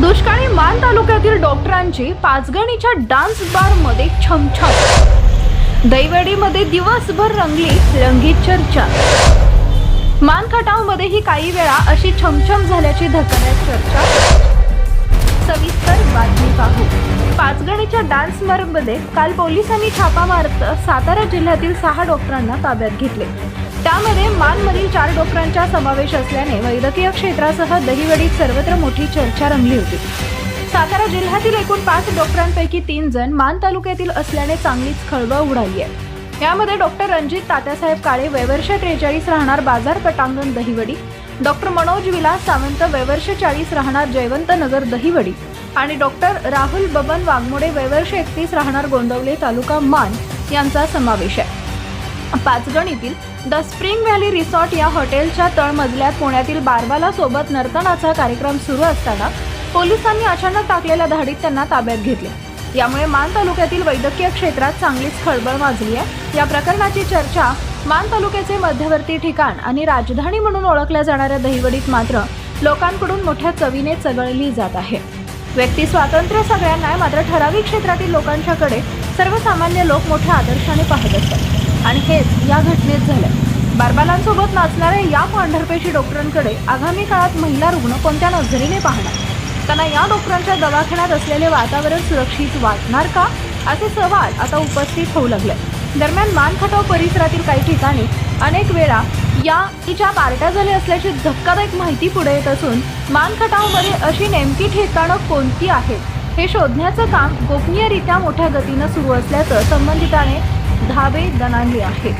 दुष्काळी मान तालुक्यातील डॉक्टरांची पाचगणीच्या डान्स बारमध्ये छमछम. दैवडीमध्ये दिवसभर रंगली रंगीत चर्चा. मान खटावमध्येही काही वेळा अशी छमछम झाल्याची धक्कादायक चर्चा. सविस्तर बातमी पाहू. पाचगणीच्या डान्स बारमध्ये काल पोलिसांनी छापा मारत सातारा जिल्ह्यातील सहा डॉक्टरांना ताब्यात घेतले. त्यामध्ये मानमधील चार डॉक्टरांचा समावेश असल्याने वैद्यकीय क्षेत्रासह दहिवडीत सर्वत्र मोठी चर्चा रंगली होती. सातारा जिल्ह्यातील एकूण पाच डॉक्टरांपैकी तीन जण मान तालुक्यातील असल्याने चांगलीच खळबळ उडाली आहे. यामध्ये डॉक्टर रणजित तात्यासाहेब काळे वैवर्ष त्रेचाळीस राहणार बाजार पटांगण दहिवडी डॉक्टर मनोज विलास सावंत वैवर्ष चाळीस राहणार जयवंत नगर दहिवडी आणि डॉक्टर राहुल बबन वाघमोडे वैवर्ष एकतीस राहणार गोंदवले तालुका मान यांचा समावेश आहे. पाचगणीतील द स्प्रिंग व्हॅली रिसॉर्ट या हॉटेलच्या तळमजल्यात पुण्यातील बारबाला सोबत नर्तनाचा कार्यक्रम सुरू असताना पोलिसांनी अचानक टाकलेल्या धाडीत त्यांना ताब्यात घेतले. यामुळे मान तालुक्यातील वैद्यकीय क्षेत्रात चांगलीच खळबळ माजली आहे. या प्रकरणाची चर्चा मान तालुक्याचे मध्यवर्ती ठिकाण आणि राजधानी म्हणून ओळखल्या जाणाऱ्या दहिवडीत मात्र लोकांकडून मोठ्या चवीने चघळली जात आहे. व्यक्ती स्वातंत्र्य सगळ्यांना आहे, मात्र ठराविक क्षेत्रातील लोकांच्याकडे सर्वसामान्य लोक मोठ्या आदर्शाने पाहत असतात. आणि हेच या घटनेत झालं बारबालांसोबत नाचणाऱ्या या पांढरपेशी डॉक्टरांकडे आगामी काळात महिला रुग्ण कोणत्या नजरेने पाहणार? त्यांना या डॉक्टरांच्या दवाखान्यात असलेले वातावरण सुरक्षित वाटणार का? असे सवाल आता उपस्थित होऊ लागले. दरम्यान मानखटाव परिसरातील काही ठिकाणी अनेक वेळा या तिच्या पार्ट्या झाल्या असल्याची धक्कादायक माहिती पुढे येत असून मानखटावमध्ये अशी नेमकी ठिकाणं कोणती आहेत हे शोधण्याचं काम गोपनीयरित्या मोठ्या गतीनं सुरू असल्याचं संबंधिताने धावे दणाली आहे